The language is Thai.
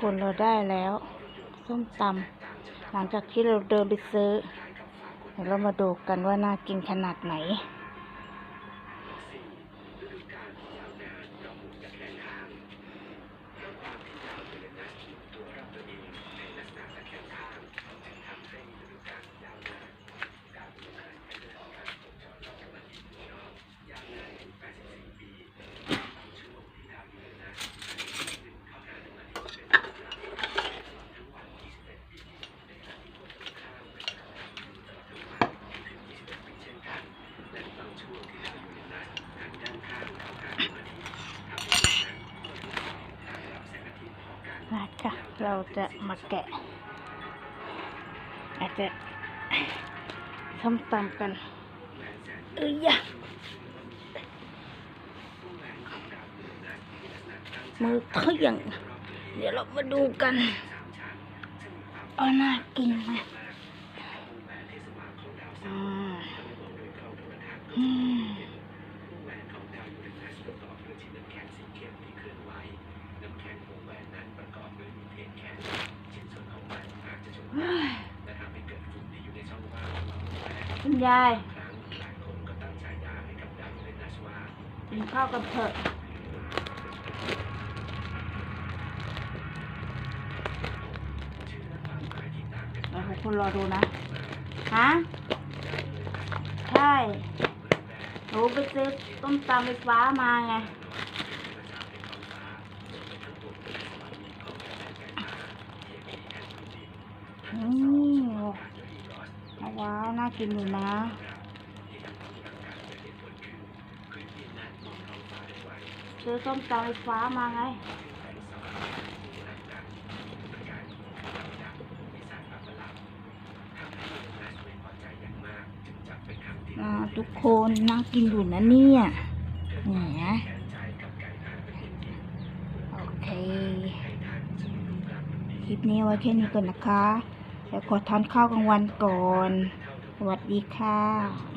คนเราได้แล้ว ส้มตำหลังจากที่เราเดินไปซื้อเดี๋ยวเรามาดูกันว่าน่ากินขนาดไหน มาค่ะ เราจะมาแกะ อาจจะส้มตำกันเอ้ยยะมือเที่ยงเดี๋ยวเรามาดูกันเอาน่ากินไหมอ่าอืม คุณยายกินข้าวกันเถอะเราทุกคนรอดูนะ ฮะ ใช่หนูไปซื้อต้มตำไฟฟ้ามาไงอืม ว้าว น่ากินอยู่นะ ซื้อส้มตำไฟฟ้ามาไงทุกคนน่ากินอยู่นะเนี่ยเนี่ยโอเค คลิปนี้ไว้แค่นี้ก่อนนะคะ เดี๋ยวขอทานข้าวกลางวันก่อน สวัสดีค่ะ